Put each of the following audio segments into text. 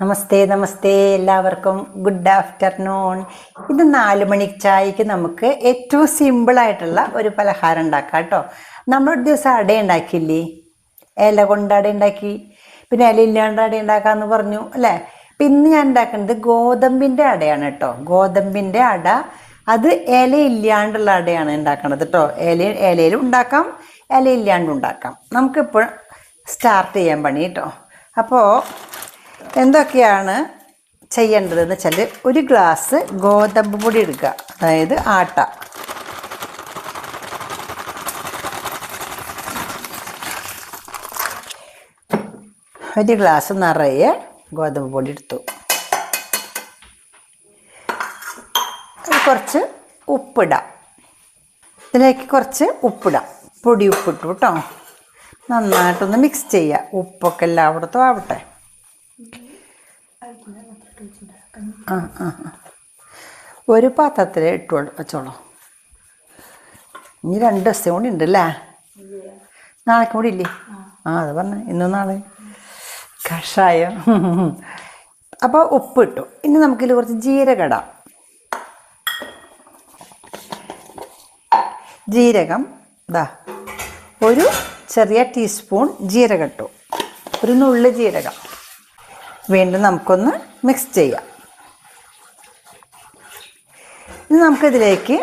നമസ്തേ നമസ്തേ എല്ലാവർക്കും. Good afternoon ഇത് നാല് മണി ചായക്ക് നമുക്ക് ഏറ്റവും സിമ്പിളായിട്ടുള്ള ഒരു പലഹാരം ഉണ്ടാക്കാം കേട്ടോ. നമ്മൾ ഒരു ദിവസം അട ഉണ്ടാക്കിയില്ലേ? ഇല കൊണ്ട് അട ഉണ്ടാക്കി. പിന്നെ ഇല ഇല്ലാണ്ട് അട ഉണ്ടാക്കാന്ന് പറഞ്ഞു അല്ലേ? പിന്നെ ഞാൻ ഉണ്ടാക്കുന്നത് ഗോതമ്പിന്റെ അടയാണ് കേട്ടോ. ഗോതമ്പിന്റെ അട അത് ഇല ഇല്ലാണ്ടുള്ള അടയാണ് ഉണ്ടാക്കുന്നത് കേട്ടോ. ഇല ഇലയിൽ ഉണ്ടാക്കാം ഇല ഇല്ലാണ്ടും ഉണ്ടാക്കാം. നമുക്കിപ്പോൾ സ്റ്റാർട്ട് ചെയ്യാൻ പണി കേട്ടോ. അപ്പോൾ എന്തൊക്കെയാണ് ചെയ്യേണ്ടതെന്ന് വെച്ചാൽ ഒരു ഗ്ലാസ് ഗോതമ്പ് പൊടി എടുക്കുക. അതായത് ആട്ട. ഒരു ഗ്ലാസ് നിറയെ ഗോതമ്പ് പൊടി എടുത്തു. കുറച്ച് ഉപ്പിടാം. ഇതിലേക്ക് കുറച്ച് ഉപ്പിടാം. പൊടി ഉപ്പിട്ടു കേട്ടോ. നന്നായിട്ടൊന്ന് മിക്സ് ചെയ്യുക. ഉപ്പൊക്കെ എല്ലായിടത്തും ആവട്ടെ. ഒരു പാത്രത്തിൽ ഇട്ട് വെച്ചോളൂ. ഇനി രണ്ട് ദിവസം കൂടി ഉണ്ടല്ലേ? നാളേക്ക് കൂടി ഇല്ലേ? ആ അത് പറഞ്ഞു ഇന്നും നാളെ കഷായം. അപ്പോൾ ഉപ്പ് ഇട്ടു. ഇനി നമുക്കിതിൽ കുറച്ച് ജീരകട ജീരകം ഇതാ ഒരു ചെറിയ ടീസ്പൂൺ ജീരകം ഇട്ടു. ഒരു നുള്ളു ജീരകം. വീണ്ടും നമുക്കൊന്ന് മിക്സ് ചെയ്യാം. ഇനി നമുക്കിതിലേക്ക്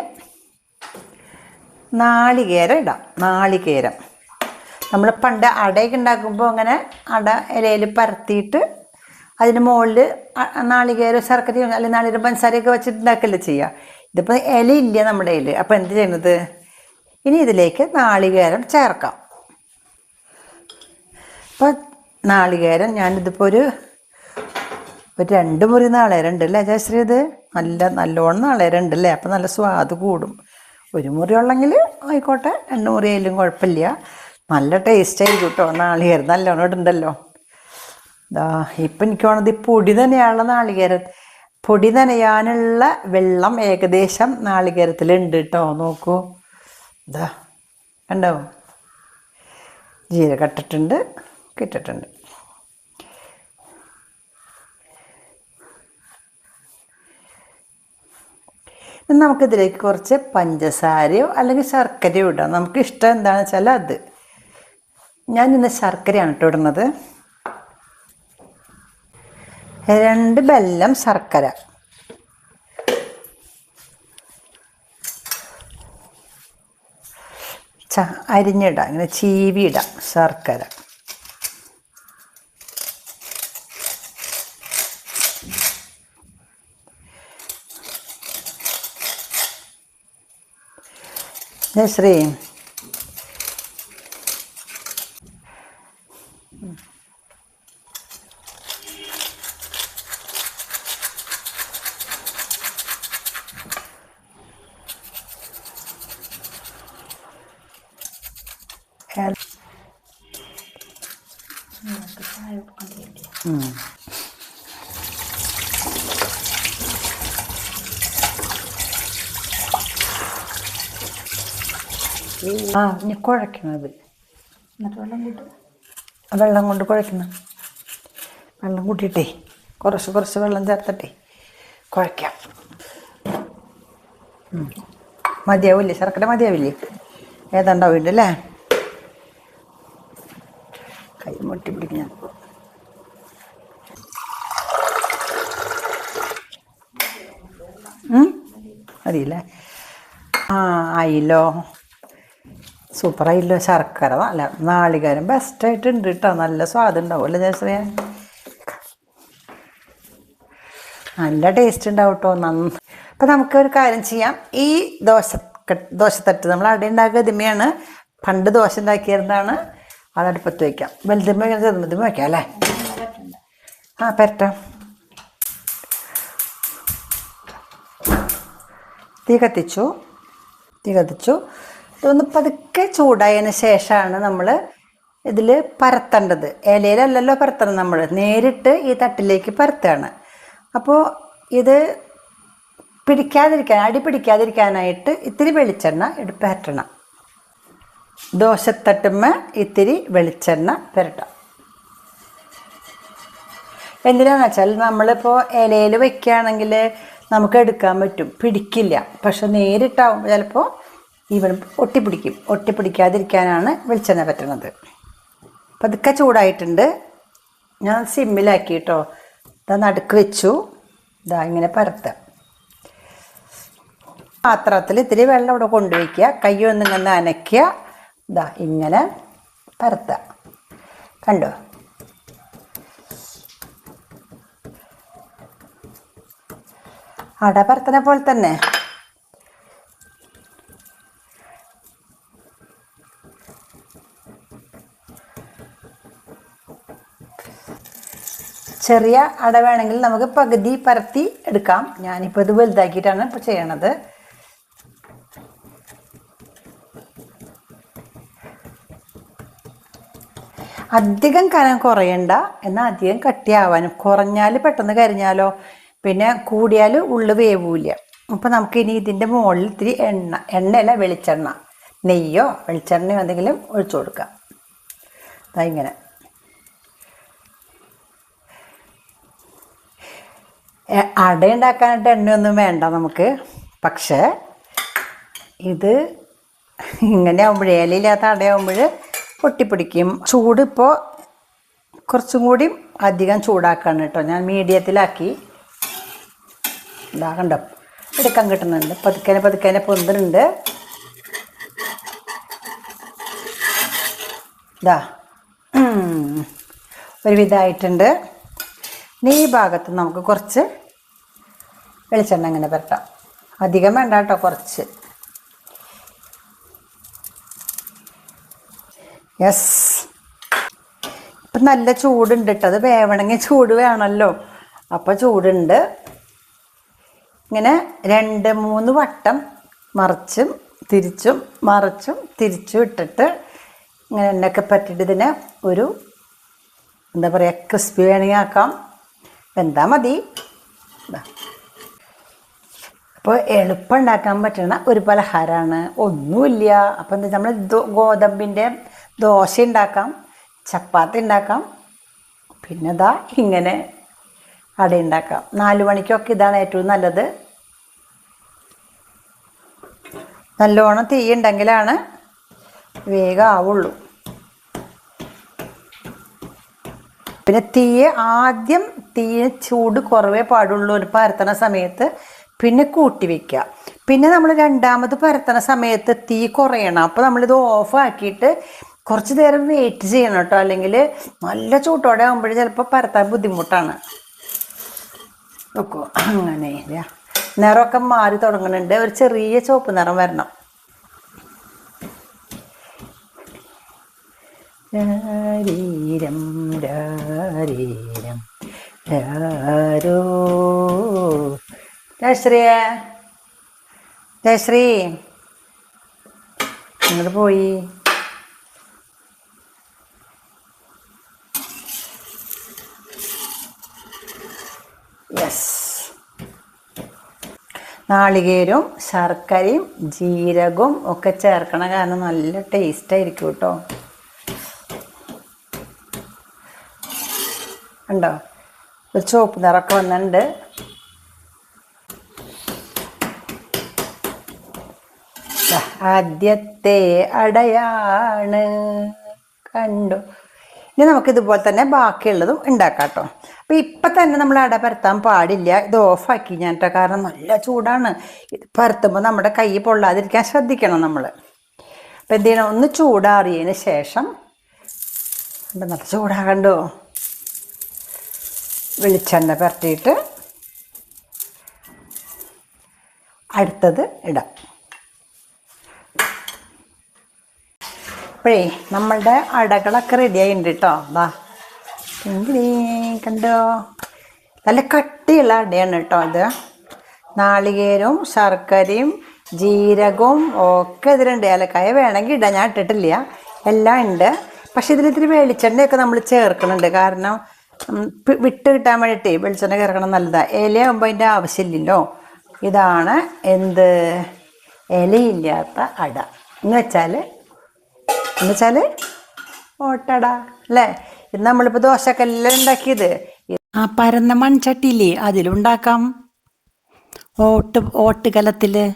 നാളികേരം ഇടാം. നാളികേരം. നമ്മൾ പണ്ട് അടയൊക്കെ ഉണ്ടാക്കുമ്പോൾ അങ്ങനെ അട ഇലയിൽ പരത്തിയിട്ട് അതിന് മുകളിൽ നാളികേരം ശർക്കരയും അല്ലെങ്കിൽ നാളികേരം പഞ്ചസാരയൊക്കെ വെച്ചിട്ട് ഉണ്ടാക്കല്ലേ ചെയ്യുക ഇതിപ്പോൾ ഇലയില്ല നമ്മുടെ കയ്യിൽ അപ്പോൾ എന്ത് ചെയ്യുന്നത്? ഇനി ഇതിലേക്ക് നാളികേരം ചേർക്കാം. അപ്പോൾ നാളികേരം ഞാനിതിപ്പോൾ ഒരു ഒരു രണ്ട് മുറി നാളേരം ഉണ്ട് അല്ലേ ജയശ്രീ ഇത്? നല്ല നല്ലോണം നാളേരം ഉണ്ട് അല്ലേ അപ്പം നല്ല സ്വാദ് കൂടും. ഒരു മുറി ഉള്ളെങ്കിൽ ആയിക്കോട്ടെ രണ്ട് മുറി ആയാലും കുഴപ്പമില്ല. നല്ല ടേസ്റ്റ് ആയിരിക്കും കേട്ടോ നാളികേരം നല്ലോണം ഇടുണ്ടല്ലോ. ഇതാ ഇപ്പം എനിക്ക് വേണത് ഈ പൊടി തന്നെയാണുള്ള നാളികേരം പൊടി നനയാനുള്ള വെള്ളം ഏകദേശം നാളികേരത്തിലുണ്ട് കേട്ടോ നോക്കൂ. ഇതാ കണ്ടോ? ജീരകട്ടിട്ടുണ്ട് ഇട്ടിട്ടുണ്ട്. ഇനി നമുക്കിതിലേക്ക് കുറച്ച് പഞ്ചസാരയോ അല്ലെങ്കിൽ ശർക്കരയോ ഇടാം. നമുക്ക് ഇഷ്ടം എന്താണെന്ന് വെച്ചാൽ അത്. ഞാൻ ഇന്ന് ശർക്കരയാണ് കേട്ടോ ഇടുന്നത്. രണ്ട് ബെല്ലം ശർക്കര. അരിഞ്ഞിടാം. ഇങ്ങനെ ചീവിയിടാം ശർക്കര. Nesreyim. ആ ഇനി കുഴക്കണത് എന്നിട്ട് വെള്ളം കൂട്ടും. വെള്ളം കൊണ്ട് കുഴക്കണം വെള്ളം കൂട്ടിയിട്ടേ കുറച്ച് കുറച്ച് വെള്ളം ചേർത്തിട്ടേ കുഴക്കാം. മതിയാവില്ലേ? ശർക്കര മതിയാവില്ലേ? ഏതാണ്ടാവില്ല അല്ലേ? കൈ മുട്ടി പിടിക്കും ഞാൻ? മതിയില്ലേ? ആ ആയില്ലോ. സൂപ്പറായില്ലോ ശർക്കര നല്ല നാളികേരം. ബെസ്റ്റായിട്ടുണ്ട് കേട്ടോ നല്ല സ്വാദ് ഉണ്ടാവും അല്ലേ ജയശ്രീയ നല്ല ടേസ്റ്റ് ഉണ്ടാവും കേട്ടോ നന്ന അപ്പം നമുക്ക് ഒരു കാര്യം ചെയ്യാം. ഈ ദോശ ദോശത്തട്ട് നമ്മൾ അട ഉണ്ടാക്കുക ഇതിമയാണ്. പണ്ട് ദോശ ഉണ്ടാക്കിയിരുന്നാണ് അത് അടുപ്പത്ത് വയ്ക്കാം വലുതുമ്മ ഇങ്ങനെ ചെറുതുമ്മ വയ്ക്കാം അല്ലേ? ആ പെരട്ടാം. തീ കത്തിച്ചു. തീ കത്തിച്ചു. ഇതൊന്ന് പതുക്കെ ചൂടായതിന് ശേഷമാണ് നമ്മൾ ഇതിൽ പരത്തേണ്ടത്. ഇലയിലല്ലല്ലോ പരത്തണം നമ്മൾ നേരിട്ട് ഈ തട്ടിലേക്ക് പരത്തുകയാണ്. അപ്പോൾ ഇത് പിടിക്കാതിരിക്കാൻ അടി പിടിക്കാതിരിക്കാനായിട്ട് ഇത്തിരി വെളിച്ചെണ്ണ പരട്ടണം. ദോശത്തട്ടുമ്മ ഇത്തിരി വെളിച്ചെണ്ണ പുരട്ടാം. എന്തിനാന്ന് വെച്ചാൽ നമ്മളിപ്പോൾ ഇലയിൽ വയ്ക്കുകയാണെങ്കിൽ നമുക്ക് എടുക്കാൻ പറ്റും. പിടിക്കില്ല. പക്ഷെ നേരിട്ടാവുമ്പോൾ ചിലപ്പോൾ ഇവൻ ഒട്ടിപ്പിടിക്കും. ഒട്ടിപ്പിടിക്കാതിരിക്കാനാണ് വെളിച്ചെണ്ണ പറ്റുന്നത് പതുക്കെ ചൂടായിട്ടുണ്ട്. ഞാൻ സിമ്മിലാക്കി കേട്ടോ ഇതാ നടുക്ക് വെച്ചു. ഇതാ ഇങ്ങനെ പരത്ത. പാത്രത്തിൽ ഇത്തിരി വെള്ളം ഇവിടെ കൊണ്ടുവയ്ക്കുക. കൈ ഒന്നിങ്ങനെ അനക്കുക ഇതാ ഇങ്ങനെ പരത്ത. കണ്ടോ? അട പരത്തനെ പോലെ തന്നെ. ചെറിയ അട വേണമെങ്കിൽ നമുക്ക് പകുതി പരത്തി എടുക്കാം. ഞാനിപ്പോൾ ഇത് വലുതാക്കിയിട്ടാണ് ഇപ്പോൾ ചെയ്യണത്. അധികം കനം കുറയണ്ട. എന്നാൽ അധികം കട്ടിയാവാനും. കുറഞ്ഞാൽ പെട്ടെന്ന് കരിഞ്ഞാലോ. പിന്നെ കൂടിയാൽ ഉള്ളു വേവൂല അപ്പോൾ നമുക്ക് ഇനി ഇതിന്റെ മുകളിൽ ഇത്തിരി എണ്ണ എണ്ണയല്ല വെളിച്ചെണ്ണ. നെയ്യോ വെളിച്ചെണ്ണയോ എന്തെങ്കിലും ഒഴിച്ചു കൊടുക്കാം. അതാ ഇങ്ങനെ. അട ഉണ്ടാക്കാനായിട്ട് എണ്ണയൊന്നും വേണ്ട നമുക്ക്. പക്ഷേ ഇത് ഇങ്ങനെ ആകുമ്പോഴേ ഇലയില്ലാത്ത അടയാകുമ്പോൾ പൊട്ടിപ്പിടിക്കും. ചൂട് ഇപ്പോൾ കുറച്ചും കൂടി അധികം ചൂടാക്കാണ് കേട്ടോ. ഞാൻ മീഡിയത്തിലാക്കി. ഇതാകണ്ട എടുക്കാൻ കിട്ടുന്നുണ്ട്. പതുക്കനെ പതുക്കനെ പൊന്തുന്നുണ്ട്. ഇതാ. ഒരുവിധമായിട്ടുണ്ട് ഈ ഭാഗത്ത് നമുക്ക് കുറച്ച് വെളിച്ചെണ്ണ ഇങ്ങനെ പെരട്ടാം അധികം വേണ്ട കേട്ടോ കുറച്ച്. യെസ് ഇപ്പം നല്ല ചൂടുണ്ട് കേട്ടോ. അത് വേവണമെങ്കിൽ ചൂട് വേണമല്ലോ. അപ്പോൾ ചൂടുണ്ട്. ഇങ്ങനെ രണ്ട് മൂന്ന് വട്ടം മറിച്ചും തിരിച്ചും മറിച്ചും തിരിച്ചും ഇട്ടിട്ട് ഇങ്ങനെ എണ്ണയൊക്കെ പറ്റിയിട്ട് ഇതിനെ ഒരു എന്താ പറയുക ക്രിസ്പി വേണമെങ്കിൽ ആക്കാം. എന്താ മതി. അപ്പോൾ എളുപ്പം ഉണ്ടാക്കാൻ പറ്റുന്ന ഒരു പലഹാരമാണ് ഒന്നുമില്ല അപ്പം എന്താ നമ്മൾ ഗോതമ്പിന്റെ ദോശ ഉണ്ടാക്കാം ചപ്പാത്തി ഉണ്ടാക്കാം പിന്നെ ഇതാ ഇങ്ങനെ അട ഉണ്ടാക്കാം നാല് മണിക്കൊക്കെ ഇതാണ് ഏറ്റവും നല്ലത്. നല്ലോണം തീ ഉണ്ടെങ്കിലാണ് വേഗം ആവുള്ളൂ. പിന്നെ തീയെ ആദ്യം തീയെ ചൂട് കുറവേ പാടുള്ളൂ ഒരു പരത്തണ സമയത്ത്. പിന്നെ കൂട്ടി വയ്ക്കുക പിന്നെ നമ്മൾ രണ്ടാമത് പരത്തണ സമയത്ത് തീ കുറയണം. അപ്പോൾ നമ്മളിത് ഓഫാക്കിയിട്ട് കുറച്ച് നേരം വെയിറ്റ് ചെയ്യണം കേട്ടോ. അല്ലെങ്കിൽ നല്ല ചൂട്ടോടെ ആകുമ്പോൾ ചിലപ്പോൾ പരത്താൻ ബുദ്ധിമുട്ടാണ്. നോക്കൂ. അങ്ങനെ. നിറമൊക്കെ മാറി തുടങ്ങുന്നുണ്ട്. ഒരു ചെറിയ ചുവപ്പ് നിറം വരണം. രാരീരം രാരീരം രാരോ ജയശ്രീയ ജയശ്രീ നിങ്ങൾ പോയി. യെസ്. നാളികേരവും ശർക്കരയും ജീരകവും ഒക്കെ ചേർക്കണ കാരണം നല്ല ടേസ്റ്റ് ആയിരിക്കും കേട്ടോ. ഉണ്ടോ ഒരു ചുവപ്പ് നിറമൊക്കെ വന്നിട്ടുണ്ട്. ആദ്യത്തെ അടയാണ്. കണ്ടു? ഇനി നമുക്ക് ഇതുപോലെ തന്നെ ബാക്കിയുള്ളതും ഉണ്ടാക്കാം കേട്ടോ അപ്പം ഇപ്പം തന്നെ നമ്മൾ അട പരത്താൻ പാടില്ല. ഇത് ഓഫാക്കി ഞാൻ കേട്ടോ കാരണം നല്ല ചൂടാണ്. ഇത് പരത്തുമ്പോൾ നമ്മുടെ കൈ പൊള്ളാതിരിക്കാൻ ശ്രദ്ധിക്കണം നമ്മൾ അപ്പം എന്ത് ചെയ്യണം? ഒന്ന് ചൂടാറിയതിന് ശേഷം നല്ല ചൂടാകണ്ടോ വെളിച്ചെണ്ണ പരത്തിയിട്ട് അടുത്തത് ഇടാം. അപ്പോഴേ നമ്മളുടെ അടകളൊക്കെ റെഡി ആയിട്ടുണ്ട് കേട്ടോ അതാ കണ്ടോ? നല്ല കട്ടിയുള്ള അടയാണ് കേട്ടോ ഇത് നാളികേരവും ശർക്കരയും ജീരകവും ഒക്കെ ഇതിലുണ്ട്. ഏലക്കായ വേണമെങ്കിൽ ഇടാം. ഞാൻ ഇട്ടിട്ടില്ല. എല്ലാം ഉണ്ട് പക്ഷെ ഇതിലിത്തിരി വെളിച്ചെണ്ണയൊക്കെ നമ്മൾ ചേർക്കുന്നുണ്ട്. കാരണം വിട്ട് കിട്ടാൻ വേണ്ടിയിട്ട് വെളിച്ചെണ്ണ കയറണം നല്ലതാണ് ഇലയാകുമ്പോൾ അതിന്റെ ആവശ്യമില്ലല്ലോ. ഇതാണ് എന്ത്? ഇലയില്ലാത്ത അട. എന്ന് വെച്ചാൽ എന്ന് വെച്ചാൽ ഓട്ടട അല്ലേ? ഇത് നമ്മളിപ്പോൾ ദോശക്കല്ലിൽ ഉണ്ടാക്കിയത്. ആ പരന്ന മൺചട്ടിയില്ലേ അതിലുണ്ടാക്കാം. ഓട്ട് ഓട്ടുകലത്തിൽ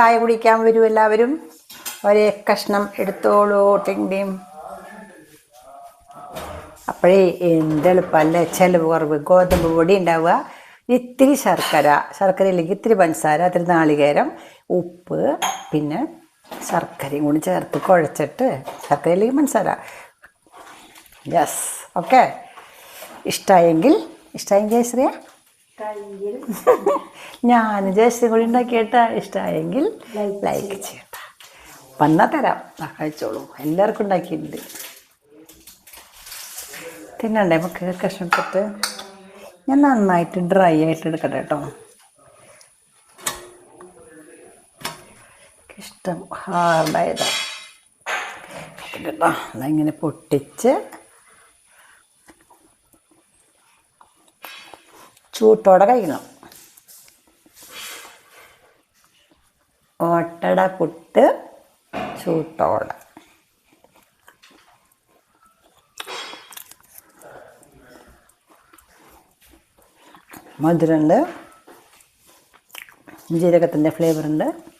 ചായ കുടിക്കാൻ വരും എല്ലാവരും. ഒരേ കഷ്ണം എടുത്തോളൂ ടിങ് അപ്പോഴേ എന്തെളുപ്പമല്ലേ ചിലവ് കുറവ്. ഗോതമ്പ് പൊടി ഉണ്ടാവുക. ഇത്തിരി ശർക്കര. ശർക്കര ഇല്ലെങ്കിൽ ഇത്തിരി പഞ്ചസാര ഇത്തിരി നാളികേരം ഉപ്പ് പിന്നെ ശർക്കരയും കൂടി ചേർത്ത് കുഴച്ചിട്ട് ശർക്കര ഇല്ലെങ്കിൽ പഞ്ചസാര. യെസ് ഓക്കെ ഇഷ്ടമായെങ്കിൽ ഇഷ്ടമായെങ്കിൽ ജയശ്രീയ ഞാൻ ജയശ്രീ കൂടി ഉണ്ടാക്കിയിട്ട് ഇഷ്ടമായെങ്കിൽ ലൈക്ക് ചെയ്യട്ട. വന്നാൽ തരാം. കഴിച്ചോളൂ. എല്ലാവർക്കും ഉണ്ടാക്കിയിട്ടുണ്ട്. തിന്നണ്ടേ നമുക്ക് കഷ്ണിട്ടിട്ട് ഞാൻ നന്നായിട്ട് ഡ്രൈ ആയിട്ട് എടുക്കട്ടെ കേട്ടോ. ഇഷ്ടം ഹാർഡായതാ. കേട്ടോ അതങ്ങനെ പൊട്ടിച്ച് ചൂട്ടോടെ കഴിക്കണം. ഓട്ടട പുട്ട് ചൂട്ടോടെ. മധുരമുണ്ട്. ജീരകത്തിന്റെ ഫ്ലേവർ ഉണ്ട്.